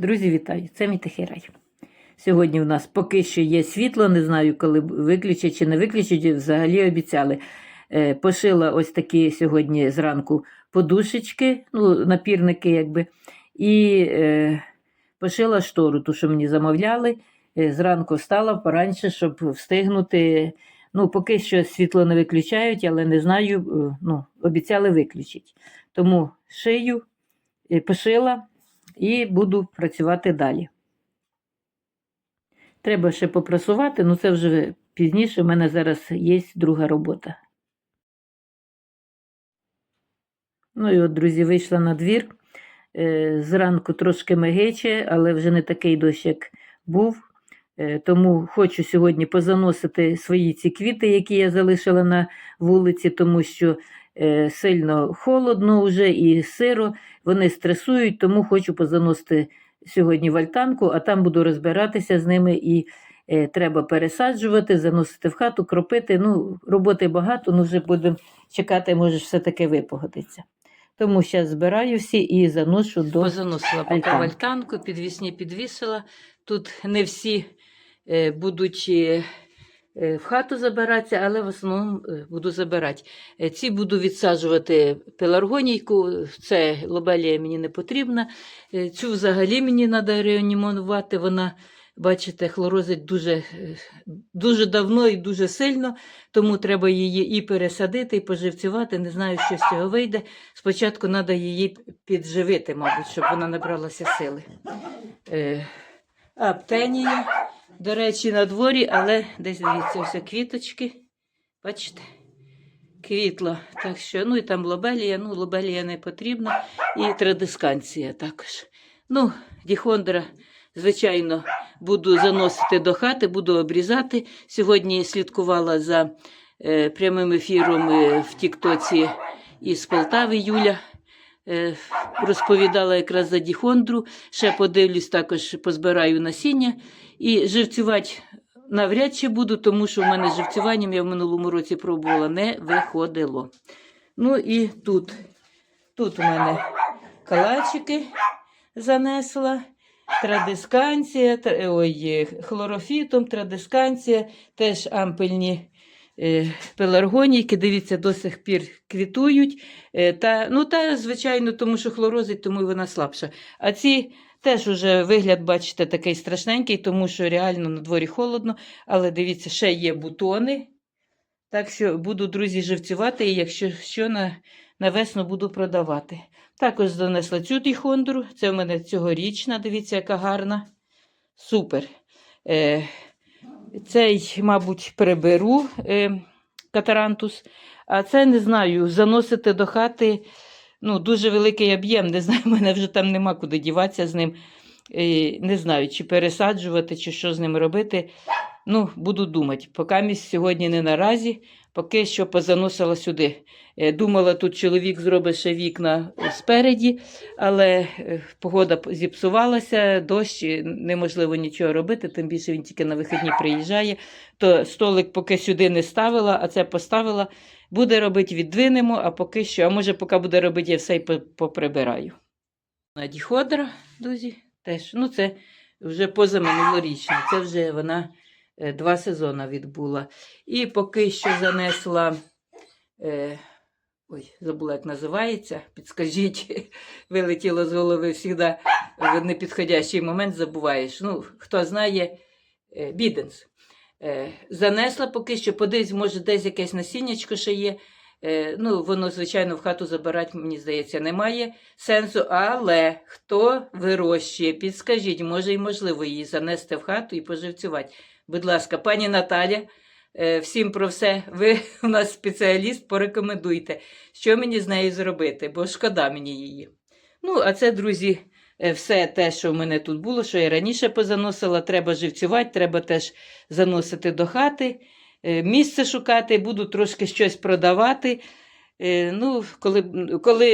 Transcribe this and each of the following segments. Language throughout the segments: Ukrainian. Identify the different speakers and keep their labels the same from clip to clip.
Speaker 1: Друзі, вітаю! Це мій тихий рай. Сьогодні у нас поки що є світло, не знаю, коли виключать чи не виключать, взагалі обіцяли. Е, Пошила ось такі сьогодні зранку подушечки, ну, напірники, якби, і е, пошила штору, ту, що мені замовляли. Е, Зранку встала пораньше, щоб встигнути. Ну, поки що світло не виключають, але не знаю, е, ну, обіцяли виключити. Тому шию, пошила і буду працювати далі. Треба ще попрасувати, ну це вже пізніше. У мене зараз є друга робота. Ну і от, друзі, вийшла на двір. Е, Зранку трошки мегече, але вже не такий дощ, як був. Е, Тому хочу сьогодні позаносити свої ці квіти, які я залишила на вулиці, тому що е, сильно холодно вже і сиро. Вони стресують, тому хочу позаносити сьогодні в альтанку, а там буду розбиратися з ними і е, треба пересаджувати, заносити в хату, кропити. Ну, роботи багато, ну вже будемо чекати, може, все-таки випогодиться. Тому зараз збираю всі і заношу до
Speaker 2: Позаносила поки в альтанку, підвісні підвісила. Тут не всі е, будуть е, е, в хату забиратися, але в основному буду забирати. Ці буду відсаджувати пеларгонійку, це лобелія мені не потрібна. Цю взагалі мені треба реанімувати. Вона, бачите, хлорозить дуже, дуже давно і дуже сильно, тому треба її і пересадити, і поживцювати. Не знаю, що з цього вийде. Спочатку треба її підживити, мабуть, щоб вона набралася сили. Аптенія, до речі, на дворі, але десь дивіться, ось квіточки. Бачите? Квітло. Так що, ну і там лобелія, ну, лобелія не потрібна. І традисканція також. Ну, діхондра, звичайно, буду заносити до хати, буду обрізати. Сьогодні слідкувала за е, прямим ефіром е, в Тіктоці із Полтави Юля. Е, розповідала якраз за діхондру. Ще подивлюсь, також позбираю насіння. І живцювати навряд чи буду, тому що в мене живцюванням я в минулому році пробувала, не виходило. Ну і тут. Тут у мене калачики занесла. Традисканція, ой, хлорофітом, традисканція, теж ампельні е, пеларгонійки, дивіться, до сих пір квітують. Е, та, ну, та, звичайно, тому що хлорозить, тому і вона слабша. А ці теж уже вигляд, бачите, такий страшненький, тому що реально на дворі холодно. Але дивіться, ще є бутони. Так що буду, друзі, живцювати, і якщо що, на, на весну буду продавати. Також занесла цю діхондру. Це в мене цьогорічна, дивіться, яка гарна. Супер. Е, цей, мабуть, приберу е, катарантус. А це не знаю, заносити до хати ну, дуже великий об'єм. Не знаю, мене вже там нема куди діватися з ним. Е, не знаю, чи пересаджувати, чи що з ним робити. Ну, буду думати. Поки місць сьогодні не наразі, поки що позаносила сюди. Е, Думала, тут чоловік зробить ще вікна спереді, але е, погода зіпсувалася, дощ, неможливо нічого робити, тим більше він тільки на вихідні приїжджає. То столик поки сюди не ставила, а це поставила. Буде робити, віддвинемо, а поки що, а може, поки буде робити, я все й поприбираю. Надіходра, друзі, теж. Ну, це вже позаминулорічна. Це вже вона два сезони відбула. І поки що занесла. Е, ой, забула, як називається. Підскажіть, вилетіло з голови завжди в непідходящий момент забуваєш. Ну, хто знає, е, біденс. Е, занесла поки що, подивись, може, десь якесь насіннячко ще є. Е, ну, воно, звичайно, в хату забирати, мені здається, немає сенсу. Але хто вирощує, підскажіть, може і можливо її занести в хату і поживцювати. Будь ласка, пані Наталя, е, всім про все. Ви у нас спеціаліст, порекомендуйте, що мені з нею зробити, бо шкода мені її. Ну, а це, друзі, е, все те, що в мене тут було, що я раніше позаносила, треба живцювати, треба теж заносити до хати, е, місце шукати, буду трошки щось продавати. Ну, коли, коли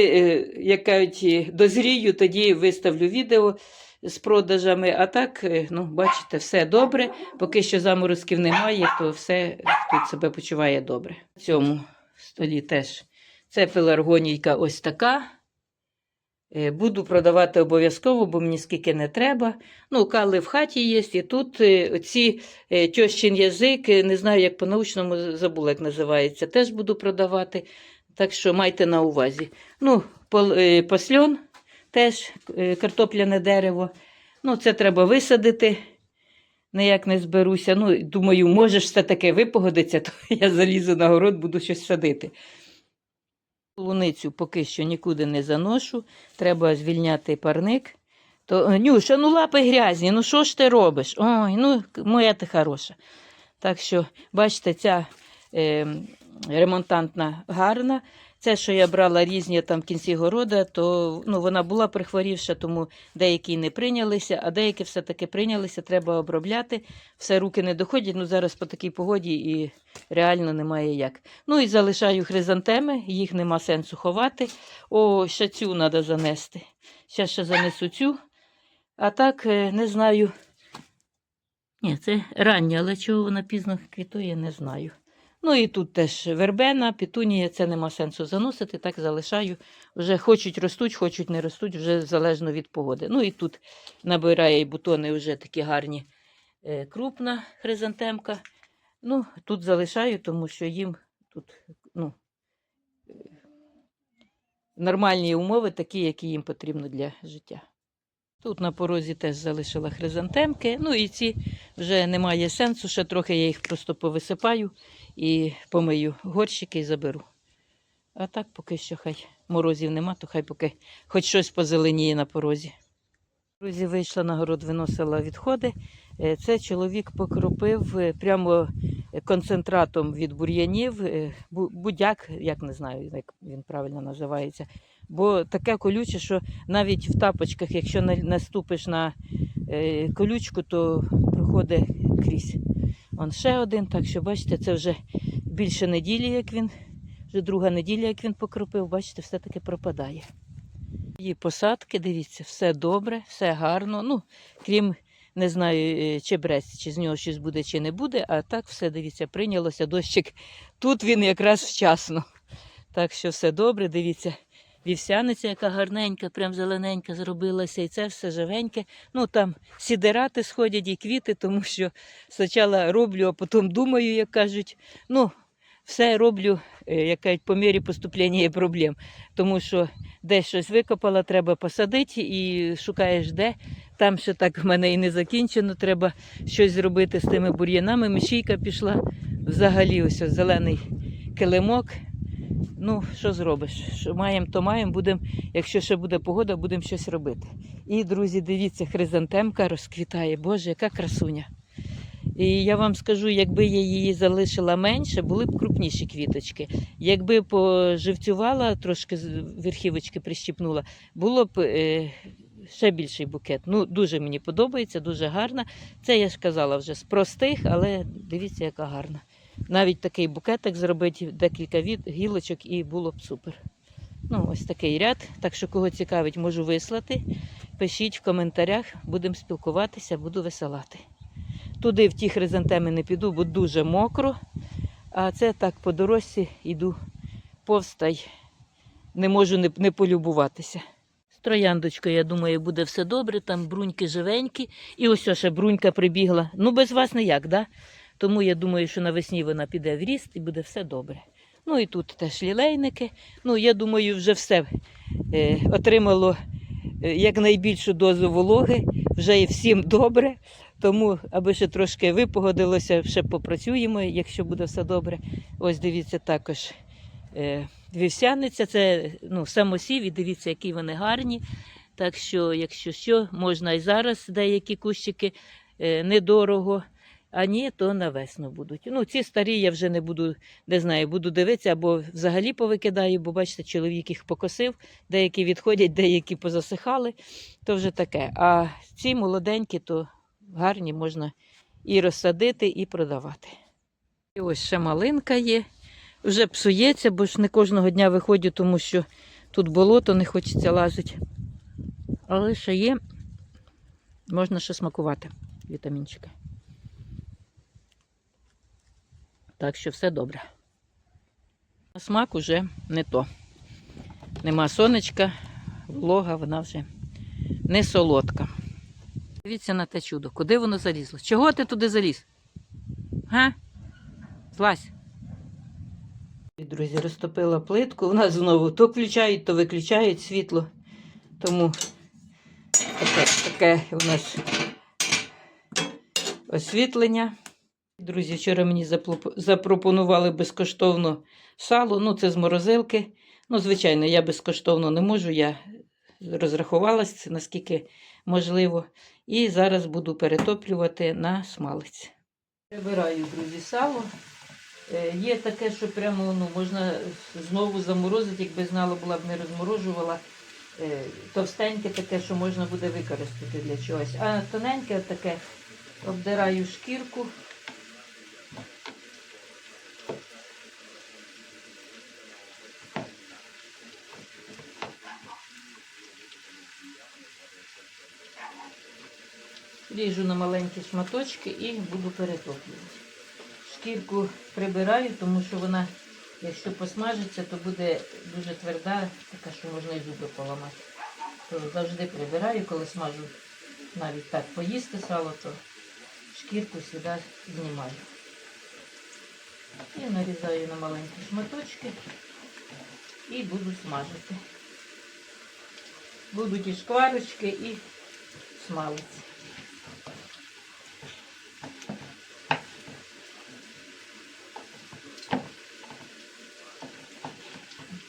Speaker 2: як кажуть, дозрію, тоді виставлю відео з продажами. А так, е, ну, бачите, все добре. Поки що заморозків немає, то все тут себе почуває добре. В цьому столі теж це пеларгонійка ось така. Е, Буду продавати обов'язково, бо мені скільки не треба. Ну, кали в хаті є, і тут е, оці тьощин язик, не знаю, як по-научному забула, як називається, теж буду продавати. Так що майте на увазі. Ну, пол- посльон теж е, картопляне дерево. Ну, це треба висадити. Ніяк не зберуся. Ну, думаю, може ж все-таки випогодиться, то я залізу на город, буду щось садити. Луницю поки що нікуди не заношу. Треба звільняти парник. То, Нюша, ну лапи грязні, ну що ж ти робиш? Ой, ну моя ти хороша. Так що, бачите, ця е, ремонтантна гарна. Це, що я брала різні там кінці города, то ну, вона була прихворівша, тому деякі не прийнялися, а деякі все-таки прийнялися, треба обробляти. Все руки не доходять. Ну зараз по такій погоді і реально немає як. Ну і залишаю хризантеми, їх нема сенсу ховати. О, ще цю треба занести. Ще ще занесу цю. А так, е, не знаю. Ні, це рання, але чого вона пізно квітує, не знаю. Ну і тут теж вербена, петунія, це нема сенсу заносити, так залишаю. Вже хочуть ростуть, хочуть не ростуть, вже залежно від погоди. Ну і тут набирає бутони вже такі гарні е, крупна хризантемка. Ну, тут залишаю, тому що їм тут ну, е, нормальні умови, такі, які їм потрібно для життя. Тут на порозі теж залишила хризантемки. Ну і ці вже немає сенсу, ще трохи я їх просто повисипаю і помию горщики і заберу. А так поки що хай морозів нема, то хай поки хоч щось позеленіє на порозі. Друзі, вийшла на город, виносила відходи. Е, Це чоловік покропив е, прямо е, концентратом від бур'янів, будяк, як не знаю, як він правильно називається. Бо таке колюче, що навіть в тапочках, якщо наступиш на е, колючку, то проходить крізь. Он ще один, так що бачите, це вже більше неділі, як він, вже друга неділя, як він покропив, бачите, все-таки пропадає. Її посадки, дивіться, все добре, все гарно. Ну, крім, не знаю, е, чи брець, чи з нього щось буде, чи не буде, а так все, дивіться, прийнялося дощик. Тут він якраз вчасно. Так що все добре, дивіться. Вівсяниця, яка гарненька, прям зелененька зробилася, і це все живеньке. Ну там сідерати сходять і квіти, тому що спочатку роблю, а потім думаю, як кажуть. Ну, все роблю, е, як кажуть, по мірі поступлення проблем. Тому що десь щось викопала, треба посадити і шукаєш де. Там ще так в мене і не закінчено, треба щось зробити з тими бур'янами. Мишійка пішла взагалі ось зелений килимок. Ну, що зробиш? Що маємо, то маємо. Будем, якщо ще буде погода, будемо щось робити. І, друзі, дивіться, хризантемка розквітає. Боже, яка красуня. І я вам скажу, якби я її залишила менше, були б крупніші квіточки. Якби поживцювала, трошки верхівочки прищіпнула, було б е, ще більший букет. Ну, дуже мені подобається, дуже гарна. Це я ж казала вже з простих, але дивіться, яка гарна. Навіть такий букетик зробити, декілька від, гілочок і було б супер. Ну, ось такий ряд. Так що, кого цікавить, можу вислати. Пишіть в коментарях, будемо спілкуватися, буду висилати. Туди в ті хризантеми не піду, бо дуже мокро. А це так по дорозі йду повстай. Не можу не, не полюбуватися. З трояндочкою, я думаю, буде все добре, там бруньки живенькі. І ось ще брунька прибігла. Ну, без вас ніяк, да? Тому я думаю, що навесні вона піде в ріст і буде все добре. Ну і тут теж лілейники. Ну, я думаю, вже все е, отримало е, якнайбільшу дозу вологи, вже і всім добре. Тому, аби ще трошки випогодилося, ще попрацюємо, якщо буде все добре. Ось дивіться також е, вівсяниця, це ну, самосів, і дивіться, які вони гарні. Так що, якщо що, можна і зараз деякі кущики е, недорого. А ні, то на весну будуть. Ну, ці старі я вже не буду, не знаю, буду дивитися або взагалі повикидаю, бо бачите, чоловік їх покосив, деякі відходять, деякі позасихали, то вже таке. А ці молоденькі, то гарні можна і розсадити, і продавати. І ось ще малинка є. Вже псується, бо ж не кожного дня виходжу, тому що тут болото не хочеться лазити. Але ще є, можна ще смакувати вітамінчики. Так що все добре. А смак уже не то. Нема сонечка, волога, вона вже не солодка. Дивіться на те чудо, куди воно залізло? Чого ти туди заліз? Га? Злазь. Друзі, розтопила плитку. У нас знову то включають, то виключають світло. Тому таке, таке у нас освітлення. Друзі, вчора мені запропонували безкоштовно сало. Ну, це з морозилки. Ну, звичайно, я безкоштовно не можу. Я розрахувалася, наскільки можливо. І зараз буду перетоплювати на смалець. Прибираю, друзі, сало. Е, Є таке, що прямо ну, можна знову заморозити, якби знала, була б не розморожувала. Е, Товстеньке таке, що можна буде використати для чогось. А тоненьке таке обдираю шкірку. Ріжу на маленькі шматочки і буду перетоплювати. Шкірку прибираю, тому що вона, якщо посмажиться, то буде дуже тверда, така, що можна і зуби поламати. То завжди прибираю, коли смажу навіть так поїсти сало, то шкірку сюди знімаю. І нарізаю на маленькі шматочки і буду смажити. Будуть і шкварочки, і смалець.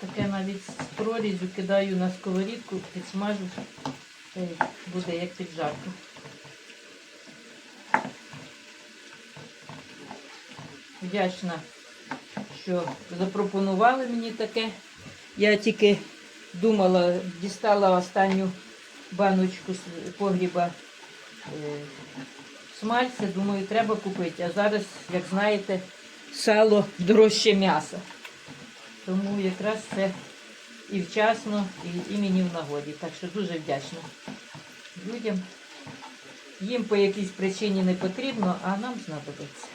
Speaker 2: Таке навіть з прорізю кидаю на сковорідку, підсмажу, буде як піджарка. Вдячна, що запропонували мені таке. Я тільки думала, дістала останню баночку з погріба е, смальця, думаю, треба купити. А зараз, як знаєте, сало дорожче м'яса. Тому якраз це і вчасно, і, і мені в нагоді. Так що дуже вдячна людям. Їм по якійсь причині не потрібно, а нам знадобиться.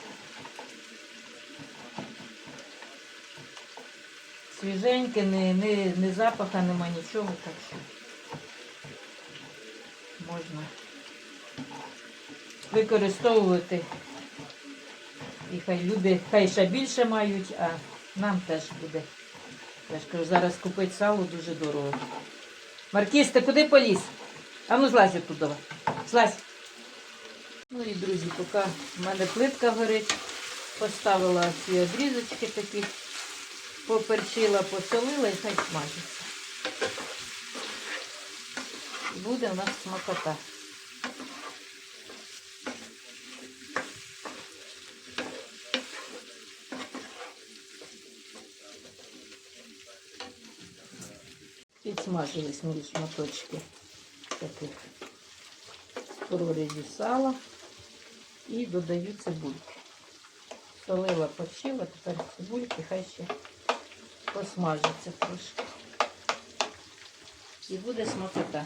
Speaker 2: Свіженьке, не, не, не запаха, нема нічого, так що можна використовувати. І хай люди хай ще більше мають, а нам теж буде. Я ж кажу, зараз купити сало дуже дорого. Маркіс, ти куди поліз? А ну злазь оттуда. Злазь. Ну і друзі, поки в мене плитка горить, поставила ці обрізочки такі, поперчила, посолила і хай смажиться. Буде у нас смакота. Підсмажились мої шматочки таких прорізі сала і додаю цибульки. Солила, почила, тепер цибульки, хай ще посмажиться трошки. І буде смакота.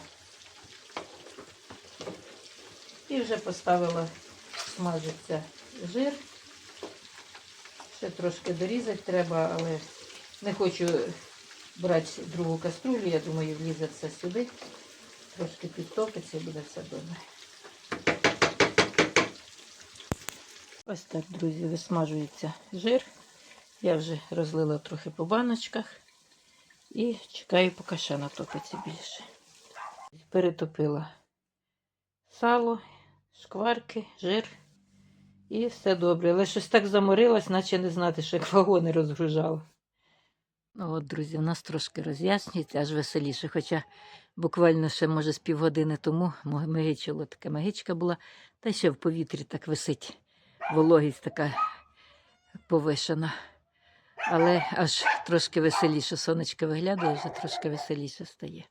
Speaker 2: І вже поставила смажиться жир. Ще трошки дорізати треба, але не хочу брати другу каструлю, я думаю, влізе все сюди. Трошки підтопиться і буде все добре. Ось так, друзі, висмажується жир. Я вже розлила трохи по баночках і чекаю, поки ще натопиться більше. Перетопила сало, шкварки, жир і все добре. Але щось так заморилась, наче не знати, що як вагони розгружала. Ну от, друзі, у нас трошки роз'яснюється, аж веселіше. Хоча буквально ще, може, з півгодини тому мигичило таке магичка була, та ще в повітрі так висить. Вологість така повишена. Але аж трошки веселіше сонечко виглядає, вже трошки веселіше стає.